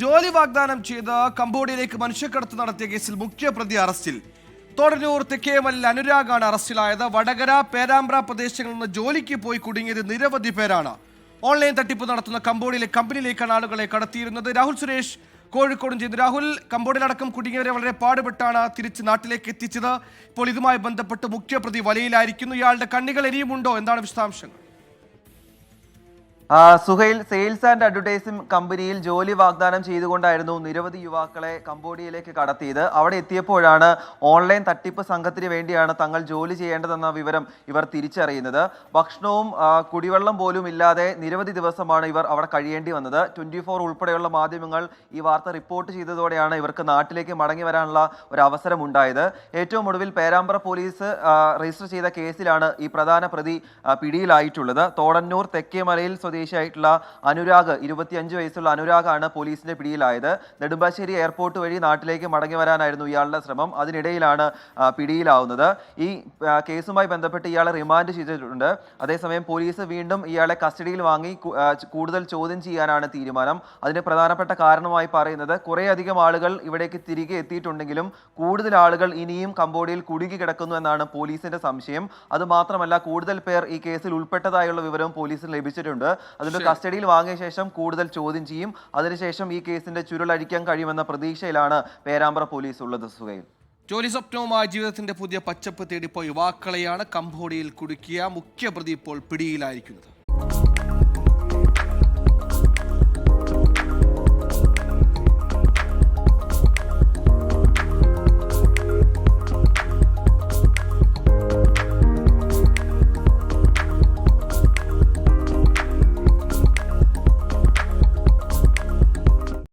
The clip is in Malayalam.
ജോലി വാഗ്ദാനം ചെയ്ത് കംബോഡിയയിലേക്ക് മനുഷ്യക്കടത്ത് നടത്തിയ കേസിൽ മുഖ്യ പ്രതി അറസ്റ്റിൽ തോടന്നൂർ തെക്കേമലിൽ അനുരാഗാണ് അറസ്റ്റിലായത്. വടകര പേരാമ്പ്ര പ്രദേശങ്ങളിൽ നിന്ന് ജോലിക്ക് പോയി കുടുങ്ങിയത് നിരവധി പേരാണ്. ഓൺലൈൻ തട്ടിപ്പ് നടത്തുന്ന കംബോഡിയയിലെ കമ്പനിയിലേക്കാണ് ആളുകളെ കടത്തിയിരുന്നത്. രാഹുൽ സുരേഷ് കോഴിക്കോടും ചെയ്തു രാഹുൽ കംബോഡിയയിലടക്കം കുടുങ്ങിയവരെ വളരെ പാടുപെട്ടാണ് തിരിച്ച് നാട്ടിലേക്ക് എത്തിച്ചത്. ഇപ്പോൾ ഇതുമായി ബന്ധപ്പെട്ട് മുഖ്യപ്രതി വലയിലായിരിക്കുന്നു. ഇയാളുടെ കണ്ണികൾ എരിയുമുണ്ടോ എന്താണ് വിശദാംശങ്ങൾ? സുഹൈൽ സെയിൽസ് ആൻഡ് അഡ്വർടൈസിംഗ് കമ്പനിയിൽ ജോലി വാഗ്ദാനം ചെയ്തുകൊണ്ടായിരുന്നു നിരവധി യുവാക്കളെ കംബോഡിയയിലേക്ക് കടത്തിയത്. അവിടെ എത്തിയപ്പോഴാണ് ഓൺലൈൻ തട്ടിപ്പ് സംഘത്തിന് വേണ്ടിയാണ് തങ്ങൾ ജോലി ചെയ്യേണ്ടതെന്ന വിവരം ഇവർ തിരിച്ചറിയുന്നത്. ഭക്ഷണവും കുടിവെള്ളം പോലും ഇല്ലാതെ നിരവധി ദിവസമാണ് ഇവർ അവിടെ കഴിയേണ്ടി വന്നത്. ട്വന്റി ഫോർ ഉൾപ്പെടെയുള്ള മാധ്യമങ്ങൾ ഈ വാർത്ത റിപ്പോർട്ട് ചെയ്തതോടെയാണ് ഇവർക്ക് നാട്ടിലേക്ക് മടങ്ങി വരാനുള്ള ഒരു അവസരം ഉണ്ടായത്. ഏറ്റവും ഒടുവിൽ പേരാമ്പ്ര പോലീസ് രജിസ്റ്റർ ചെയ്ത കേസിലാണ് ഈ പ്രധാന പ്രതി പിടിയിലായിട്ടുള്ളത്. തോടന്നൂർ തെക്കേമലയിൽ സ്വദേശിയായിട്ടുള്ള അനുരാഗ് ഇരുപത്തിയഞ്ച് വയസ്സുള്ള അനുരാഗാണ് പോലീസിന്റെ പിടിയിലായത്. നെടുമ്പാശ്ശേരി എയർപോർട്ട് വഴി നാട്ടിലേക്ക് മടങ്ങി വരാനായിരുന്നു ഇയാളുടെ ശ്രമം. അതിനിടയിലാണ് പിടിയിലാവുന്നത്. ഈ കേസുമായി ബന്ധപ്പെട്ട് ഇയാളെ റിമാൻഡ് ചെയ്തിട്ടുണ്ട്. അതേസമയം പോലീസ് വീണ്ടും ഇയാളെ കസ്റ്റഡിയിൽ വാങ്ങി കൂടുതൽ ചോദ്യം ചെയ്യാനാണ് തീരുമാനം. അതിന് പ്രധാനപ്പെട്ട കാരണമായി പറയുന്നത് കുറേയധികം ആളുകൾ ഇവിടേക്ക് തിരികെ എത്തിയിട്ടുണ്ടെങ്കിലും കൂടുതൽ ആളുകൾ ഇനിയും കംബോഡിയയിൽ കുടുങ്ങി കിടക്കുന്നു എന്നാണ് പോലീസിന്റെ സംശയം. അതുമാത്രമല്ല കൂടുതൽ പേർ ഈ കേസിൽ ഉൾപ്പെട്ടതായുള്ള വിവരവും പോലീസിന് ലഭിച്ചിട്ടുണ്ട്. അതുകൊണ്ട് കസ്റ്റഡിയിൽ വാങ്ങിയ ശേഷം കൂടുതൽ ചോദ്യം ചെയ്യും. അതിനുശേഷം ഈ കേസിന്റെ ചുരുളഴിക്കാൻ കഴിയുമെന്ന പ്രതീക്ഷയിലാണ് പേരാമ്പ്ര പോലീസ് ഉള്ളത് സുഖയിൽ ജോലി സ്വപ്നവുമായി ജീവിതത്തിന്റെ പുതിയ പച്ചപ്പ് തേടിപ്പോ യുവാക്കളെയാണ് കംബോഡിയയിൽ കുടുക്കിയ മുഖ്യപ്രതി ഇപ്പോൾ പിടിയിലായിരിക്കുന്നത്.